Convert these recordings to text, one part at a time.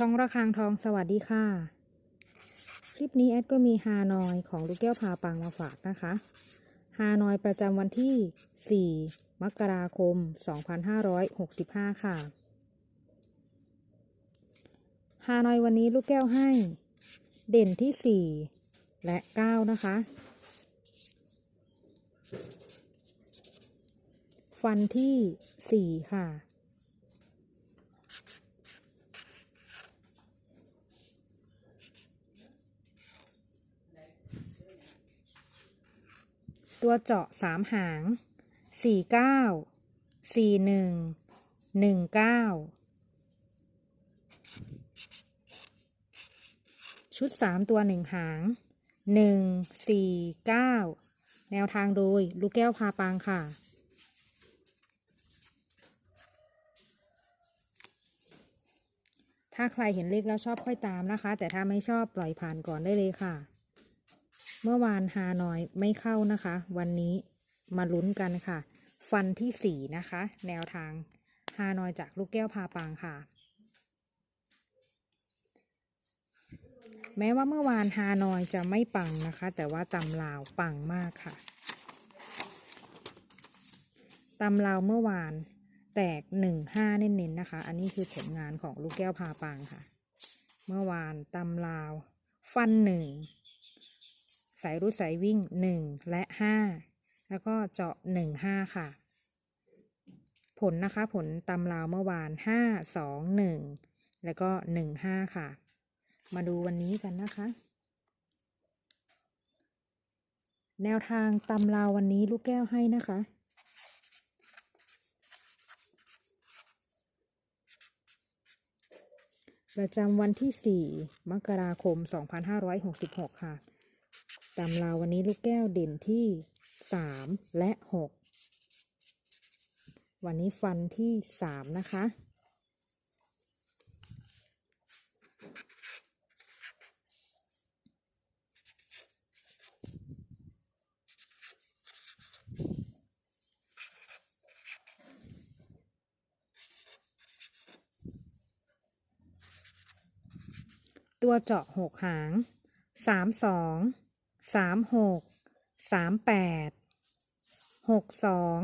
ช่องระฆังทองสวัสดีค่ะ คลิปนี้แอดก็มีฮานอยของลูกแก้วพาปังมาฝากนะคะฮานอยประจำวันที่ 4 มกราคม 2565 ค่ะฮานอยวันนี้ลูกแก้วให้ เด่นที่ 4 และ 9 นะคะ ฟันที่ 4 ค่ะ ตัวเจาะสามหางสี่เก้าสี่หนึ่งหนึ่งเก้าชุดสามตัวหนึ่งหางหนึ่งสี่เก้าแนวทางโดย ลูกแก้วพาปังค่ะ ถ้าใครเห็นเลขแล้วชอบค่อยตามนะคะ แต่ถ้าไม่ชอบปล่อยผ่านก่อนได้เลยค่ะ เมื่อวานฮานอยไม่เข้านะคะ วันนี้มาลุ้นกันค่ะ ฟันที่สี่นะคะ แนวทางฮานอยจากลูกแก้วพาปังค่ะ แม้ว่าเมื่อวานฮานอยจะไม่ปังนะคะ แต่ว่าตำลาวปังมากค่ะตำลาวเมื่อวานแตกหนึ่งห้าเน้นๆนะคะ อันนี้คือผลงานของลูกแก้วพาปังค่ะ เมื่อวานตำลาว ฟันหนึ่งายรูดสายวิ่งหนึ่งและห้าแล้วก็เจาะหนึ่งห้าค่ะ ผลนะคะผลตำราวเมื่อวานห้าสองหนึ่งแล้วก็หนึ่งห้าค่ะ มาดูวันนี้กันนะคะ แนวทางตำราววันนี้ลูกแก้วให้นะคะประจำวันที่ 4 มกราคม 2566 ค่ะ ตำราววันนี้ลูกแก้วเด่นที่3และ6วันนี้ฟันที่3นะคะ ตัวเจาะหกหางสามสอง สามหกสามแปดหกสอง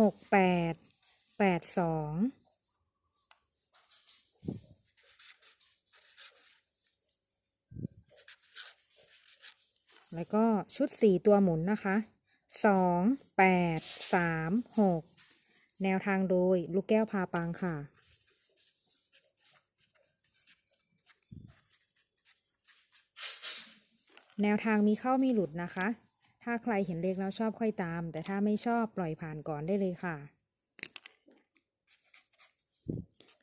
หกแปดแปดสองแล้วก็ชุดสี่ตัวหมุนนะคะสองแปดสามหกแนวทางโดยลูกแก้วพาปังค่ะ แนวทางมีเข้ามีหลุดนะคะ ถ้าใครเห็นเลขแล้วชอบค่อยตาม แต่ถ้าไม่ชอบปล่อยผ่านก่อนได้เลยค่ะ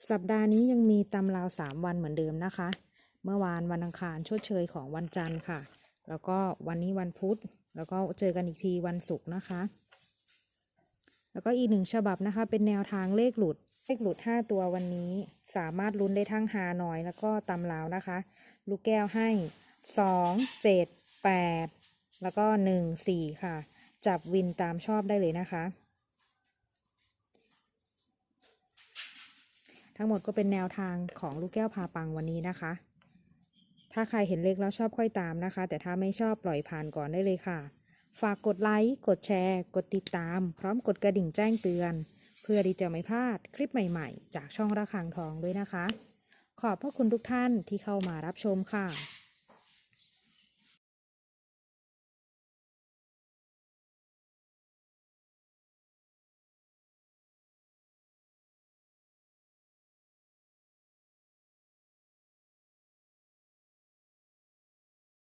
สัปดาห์นี้ยังมีตำราวสามวันเหมือนเดิมนะคะ เมื่อวานวันอังคารชดเชยของวันจันทร์ค่ะ แล้วก็วันนี้วันพุธ แล้วก็เจอกันอีกทีวันศุกร์นะคะ แล้วก็อีกหนึ่งฉบับนะคะ เป็นแนวทางเลขหลุดเลขหลุด 5 ตัววันนี้สามารถลุ้นได้ทั้งฮานอย แล้วก็ตำลาวนะคะ ลูกแก้วให้ 2 7 8แปดแล้วก็1 4ค่ะ จับวินตามชอบได้เลยนะคะ ทั้งหมดก็เป็นแนวทางของลูกแก้วพาปังวันนี้นะคะ ถ้าใครเห็นเลขแล้วชอบค่อยตามนะคะ แต่ถ้าไม่ชอบปล่อยผ่านก่อนได้เลยค่ะ ฝากกดไลค์กดแชร์ กดติดตาม พร้อมกดกระดิ่งแจ้งเตือน เพื่อที่จะไม่พลาดคลิปใหม่ๆ จากช่องระฆังทองด้วยนะคะ ขอบพระคุณทุกท่านที่เข้ามารับชมค่ะ